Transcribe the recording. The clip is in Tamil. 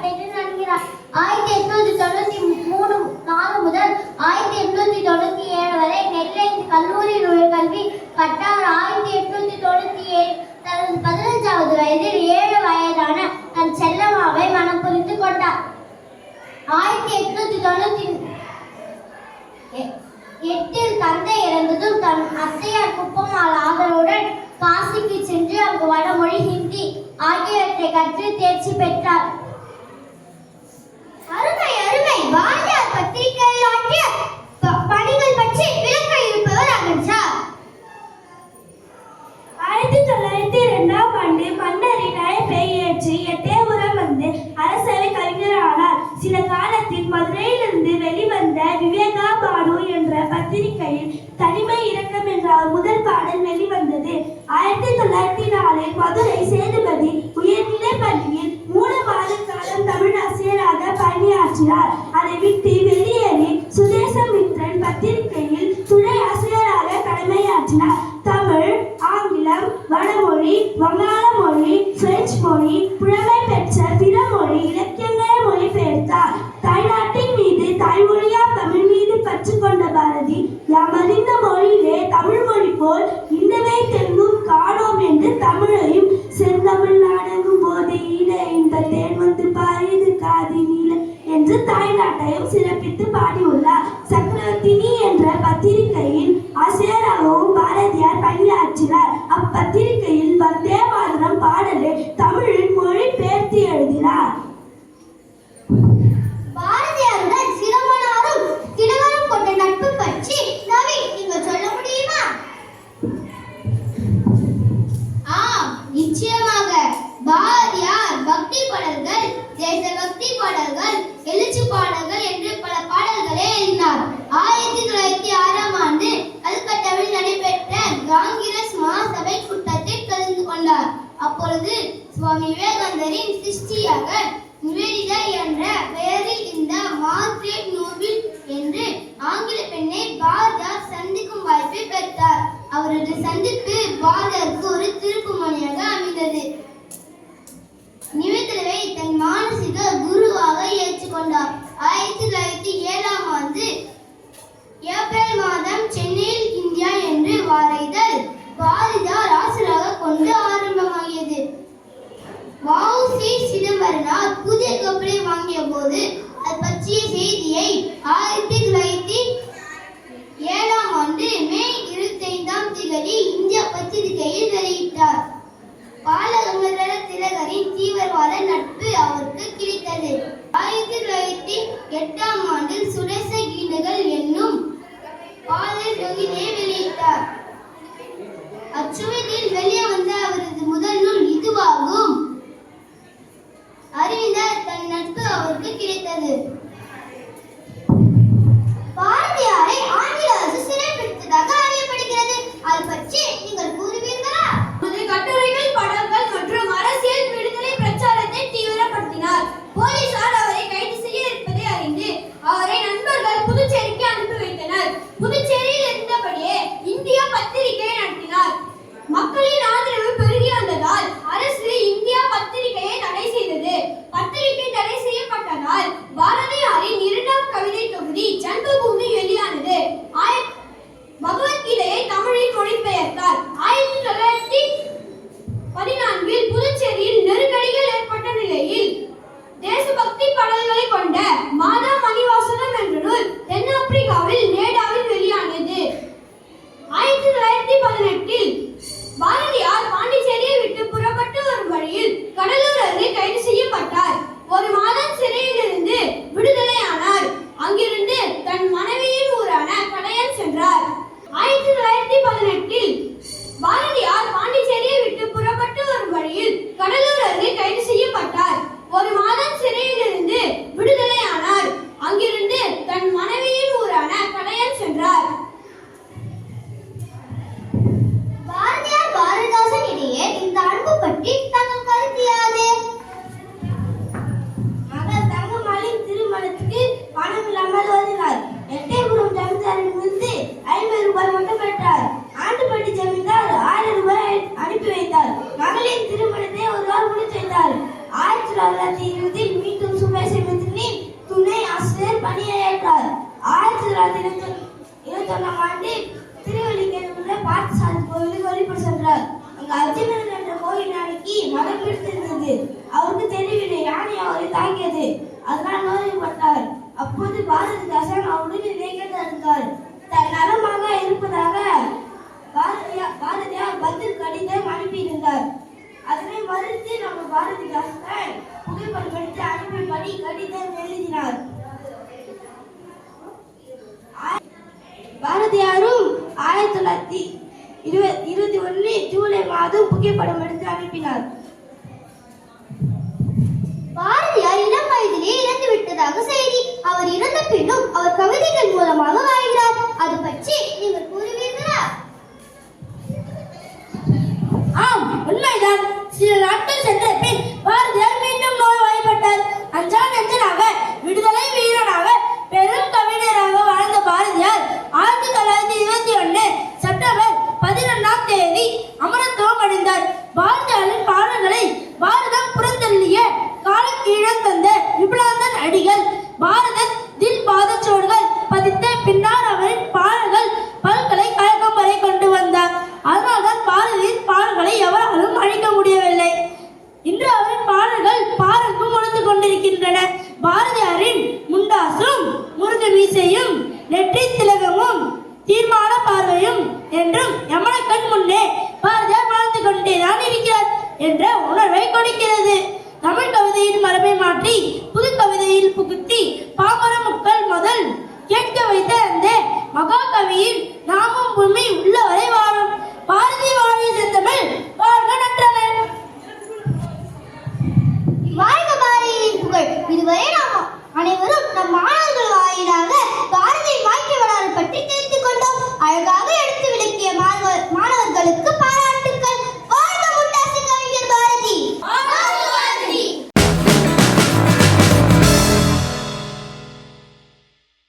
ஆயிரத்தி எட்நூத்தி தொண்ணூத்தி மூணு நாலு முதல் ஆயிரத்தி எட்நூத்தி தொண்ணூத்தி ஏழு வரை நெல்லை கல்லூரி கல்வி கட்டார். ஆயிரத்தி எட்நூத்தி தொண்ணூத்தி ஏழு தனது பதினஞ்சாவது வயதில் ஏழு வயதான தன் செல்லம்மாவை மனம் புரிந்து கொண்டார். ஆயிரத்தி எட்நூத்தி தொண்ணூத்தி எட்டில் தந்தை இறந்ததும் தன் அத்தையார் குப்பம்மாள் ஆதரவுடன் காசிக்கு சென்று அங்கு வடமொழி ஹிந்தி ஆகியவற்றை கற்று தேர்ச்சி பெற்றார். காலத்தில் மதுரையிலிருந்து வெளிவந்த விவேகா பானு என்ற பத்திரிகையில் தனிமை இரக்கம் என்ற முதல் பாடல் வெளிவந்தது. ஆயிரத்தி தொள்ளாயிரத்தி நாலில் மதுரை சேதுபதி கற்றுக்கொண்ட பாரதி யாமறிந்த மொழியிலே தமிழ் மொழி போல் இன்னவே தெங்கும் காணோம் என்று தமிழையும் செந்தமிழ் நாடங்கும் போது ஈழ இந்த தேன் வந்து பாயுது காதி நீல என்று தாய்நாட்டையும் சிறப்பித்து பாடியுள்ளார். சக்கரவர்த்தினி என்ற பத்திரிகையின் ஆசிரியராகவும் பாரதியார் பணியாற்றினார் அப்பத்திரிகையில் வந்தே மாதரம் பாடலை தமிழில் மொழி பெயர்த்து எழுதினார் பாரதியாருடன் சிரமனாரும் திலகரும் கொண்ட நட்பு பற்றி நவீன் நீங்கள் சொல்ல முடியுமா ஆம் நிச்சயமாக பாரதியார் பக்தி பாடல்கள் தேசபக்தி பாடல்கள் எழுச்சி பாடல்கள் என்று பல பாடல்களை எழுதினார். ஆயிரத்தி தொள்ளாயிரத்தி ஆறாம் ஆண்டு கல்கட்டாவில் நடைபெற்ற காங்கிரஸ் மகாசபை கூட்டத்தில் கலந்து கொண்டார். அப்பொழுது சுவாமி விவேகானந்தரின் சிருஷ்டியாக நிவேதிதா என்ற பெயரில் இந்த மார்க்ரேட் நோபில் என்று ஆங்கில பெண்ணை பாரதியார் சந்திக்கும் வாய்ப்பை பெற்றார். அவரது சந்திப்பு பாரதியார் கொண்டார். ஆயிரத்தி தொள்ளாயிரத்தி ஏழாம் ஆண்டு ஏப்ரல் மாதம் சென்னையில் இந்தியா என்று வார இதழ் பாரதியார் ஆசிரியராக கொண்டு ஆரம்பமாகியது வஉசி சிதம்பரனார் புதிய கப்பலை வாங்கிய போது அது பற்றிய செய்தியை ஆயிரத்தி தொள்ளாயிரத்தி ஏழாம் ஆண்டு மே இருபத்தி ஐந்தாம் திகதி இந்திய பத்திரிகையில் வெளியிட்டார் பாலகங்கதர திலகரின் தீவிரவாத நட்பு அவருக்கு கிடைத்தது ஆயிரத்தி தொள்ளாயிரத்தி எட்டாம் ஆண்டில் சுடேச கீண்டுகள் என்னும் பாடல் தொகுதியை வெளியிட்டார் அச்சுவதில் வெளியே வந்த அவரது முதல் நூல் இதுவாகும் அறிவிந்தார் தன் நட்பு அவருக்கு கிடைத்தது. பாரதியாரின் இரண்டாம் கவிதை தொகுதி ஜன்பூமி வெளியானது. பகவத்கீதையை தமிழில் மொழிபெயர்த்தார். ஆயிரத்தி தொள்ளாயிரத்தி பதினான்கில் புதுச்சேரியில் நெருக்கடிகள் ஏற்பட்ட நிலையில் தேசபக்தி பாடல்களை கொண்ட மாதா மணிவா போனார் அங்கு அர்ஜுனன் என்ற கோயில் நாளைக்கு மதம் பிடித்திருந்தது. அவருக்கு தெரியவில்லை. யானை அவரை தாக்கியது. அதனால் நோய்பட்டார். அப்போது பாரதிதாசன் அவருடன் இணைக்க இருந்தார் தன் நலமாக இருப்பதாக பாரதியார் பாரதியார் பதில் கடிதம் அனுப்பியிருந்தார். அதனை மறுத்து நம்ம பாரதிதாசன் புகைப்படம் எடுத்து அனுப்பியபடி கடிதம் எழுதினார். பாரதியாரும் ஆயிரத்தி தொள்ளாயிரத்தி இருபத்தி இருபத்தி ஒன்று ஜூலை மாதம் புகைப்படம் எடுத்து அனுப்பினார். பாரதியார் இளம் வயதிலே இறந்து விட்டதாக செய்தி. அவர் இறந்த பின்னும் அவர் கவிதைகள் மூலமாக வாழ்கிறார். அது பற்றி நீங்கள் கூறுவீர்களா? ஆம் உண்மைதான். சில நாட்கள் கொண்டிருக்கின்றன பாரதியாரின்